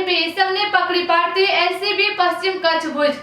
આરોપી ઈસમને પકડી પાડતી એલસીબી પશ્ચિમ કચ્છ ભુજ.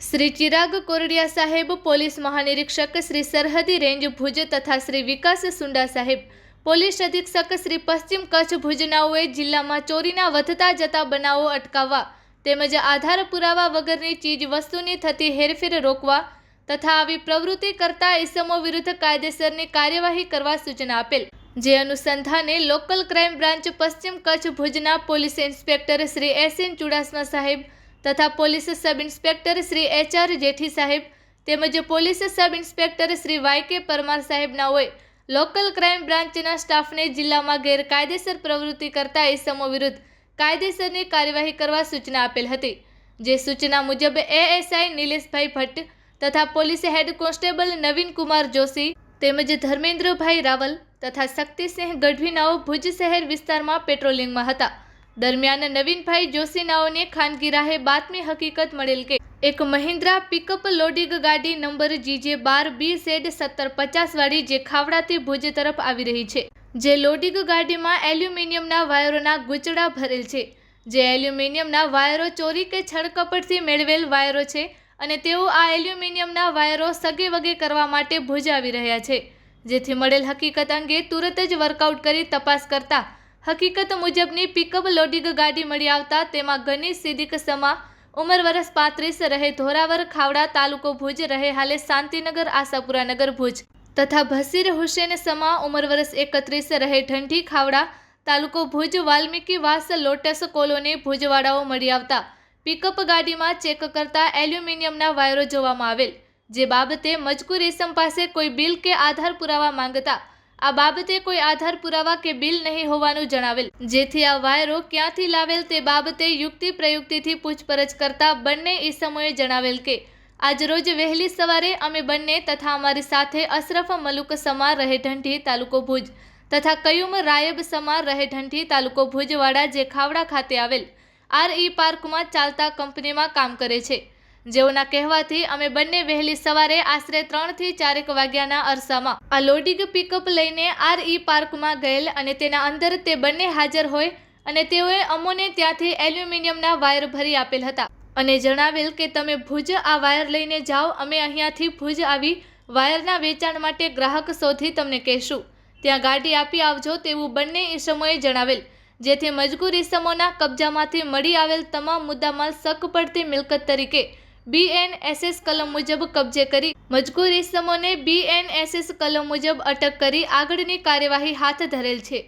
શ્રી ચિરાગ કોરડિયા સાહેબ, પોલીસ મહાનિરીક્ષક શ્રી સરહદી રેન્જ ભુજ તથા શ્રી વિકાસ સુંડા સાહેબ, પોલીસ અધિક્ષક શ્રી પશ્ચિમ કચ્છ ભુજનાઓએ જિલ્લામાં ચોરીના વધતા જતા બનાવો અટકાવવા તેમજ આધાર પુરાવા વગરની ચીજ વસ્તુની થતી હેરફેર રોકવા તથા આવી પ્રવૃત્તિ કરતા ઇસમો વિરુદ્ધ કાયદેસરની કાર્યવાહી કરવા સૂચના આપેલ. જે અનુસંધાને લોકલ ક્રાઇમ બ્રાન્ચ પશ્ચિમ કચ્છ ભુજના police inspector Shri S N Chudasama સાહેબ તથા police sub inspector Shri H R Jethi સાહેબ તેમજ police sub inspector Shri Y K Parmar સાહેબના હોય લોકલ ક્રાઇમ બ્રાન્ચના સ્ટાફને જિલ્લામાં ગેરકાયદેસર પ્રવૃત્તિ કરતા ઇસમો વિરુદ્ધ કાયદેસરની કાર્યવાહી કરવા સૂચના આપેલ હતી. જે સૂચના મુજબ એએસઆઈ નિલેશભાઈ ભટ્ટ તથા police head constable Naveen Kumar Joshi તેમજ ધર્મેન્દ્રભાઈ રાવલ તથા શક્તિસિંહ ગઢવીનાઓ ભુજ શહેર વિસ્તારમાં પેટ્રોલિંગમાં હતા. દરમિયાન નવીનભાઈ જોશીનાઓને ખાનગી રાહે બાતમી હકીકત મળેલ કે એક મહિન્દ્રા પિકઅપ લોડિંગ ગાડી નંબર જીજે બાર બી ઝેડ સત્તર પચાસવાળી જે ખાવડાથી ભુજ તરફ આવી રહી છે, જે લોડિંગ ગાડીમાં એલ્યુમિનિયમના વાયરોના ગૂંચડા ભરેલ છે. જે એલ્યુમિનિયમના વાયરો ચોરી કે છળકપટથી મેળવેલ વાયરો છે અને તેઓ આ એલ્યુમિનિયમના વાયરો સગે વગે કરવા માટે ભુજ આવી રહ્યા છે. જેથી મળેલ હકીકત અંગે તુરત જ વર્કઆઉટ કરી તપાસ કરતા હકીકત મુજબની પિકઅપ લોડિંગ ગાડી મળી આવતા તેમાં ગનીશ સિદ્દીક સમા, ઉંમર વર્ષ પાંત્રીસ રહે, ધોરાવર ખાવડા તાલુકો ભુજ રહે, હાલે શાંતિનગર, આશાપુરા નગર ભુજ તથા ભસીર હુસેન સમા, ઉંમર વર્ષ એકત્રીસ રહે, ઠંડી ખાવડા તાલુકો ભુજ, વાલ્મીકી વાસ, લોટસ કોલોની ભુજવાડાઓ મળી આવતા પિકઅપ ગાડીમાં ચેક કરતા એલ્યુમિનિયમના વાયરો જોવામાં આવેલ. જે બાબતે મજકૂર ઇસમ પાસે કોઈ બિલ કે આધાર પુરાવા માંગતા, આ બાબતે કોઈ આધાર પુરાવા કે બિલ નહીં હોવાનું જણાવેલ. જેથી આ વાયરો ક્યાંથી લાવેલ તે બાબતે યુક્તિ પ્રયુક્તિથી પૂછપરછ કરતા બંને ઈસમોએ જણાવેલ કે આજરોજ વહેલી સવારે અમે બંને તથા અમારી સાથે અશરફ મલુક સમાર રહે ઢંઢી તાલુકો ભુજ તથા કયુમ રાયબ સમાર રહે તાલુકો ભુજવાડા જે ખાવડા ખાતે આવેલ. આર ઈ પાર્કમાં ચાલતા કંપનીમાં કામ કરે છે. જેઓના કહેવાથી અમે બંને વહેલી સવારે આશરે ત્રણથી ચારેક વાગ્યાના અરસામાં આ લોડિંગ પિકઅપ લઈને આર ઈ પાર્કમાં ગયેલ અને તેના અંદર તે બંને હાજર હોય અને તેઓએ અમોને ત્યાંથી એલ્યુમિનિયમના વાયર ભરી આપેલ હતા. અને જણાવેલ કે તમે ભુજ આ વાયર લઈને જાઓ, અમે અહીંયાથી ભુજ આવી વાયરના વેચાણ માટે ગ્રાહક શોધી તમને કહેશું. ત્યાં ગાડી આપી આવજો તેવું બંને ઈસમોએ જણાવેલ. જેથી મજગૂર ઇસમોના કબજામાંથી મળી આવેલ તમામ મુદ્દામાલ શક પડતી મિલકત તરીકે બીએનએસએસ કલમ મુજબ કબજે કરી મજગૂર ઇસમોને બીએનએસએસ કલમ મુજબ અટક કરી આગળની કાર્યવાહી હાથ ધરેલ છે.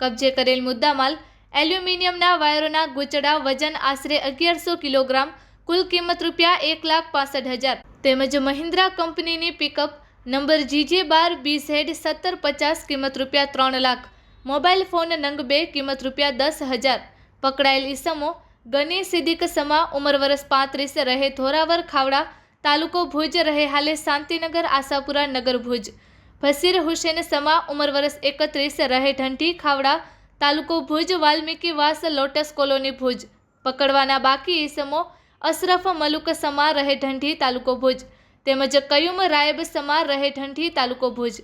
કબજે કરેલ મુદ્દામાલ એલ્યુમિનિયમના વાયરોના ગૂંચડા વજન આશરે અગિયારસો કિલોગ્રામ, કુલ કિંમત રૂપિયા એક લાખ પાસઠ હજાર. તેમજ મહિન્દ્રા કંપનીની પિકઅપ નંબર જીજે બાર બી ઝેડ સત્તર પચાસ કિંમત રૂપિયા ત્રણ લાખ. મોબાઈલ ફોન નંગ બે કિંમત રૂપિયા દસ હજાર. પકડાયેલ ઈસમો ગની સિદ્દીક સમા ઉંમર વર્ષ પાંત્રીસ રહે ધોરાવર ખાવડા તાલુકો ભુજ રહે હાલે શાંતિનગર આશાપુરા નગર ભુજ. ફસીર હુસેન સમા ઉંમર વર્ષ એકત્રીસ રહે ઢંઢી ખાવડા તાલુકો ભુજ વાલ્મીકી વાસ લોટસ કોલોની ભુજ. પકડવાના બાકી ઈસમો અશરફ મલુક સમા રહે ઢંઢી તાલુકો ભુજ. તેમજ કયુમ રાયબ સમા રહે ઢંઢી તાલુકો ભુજ.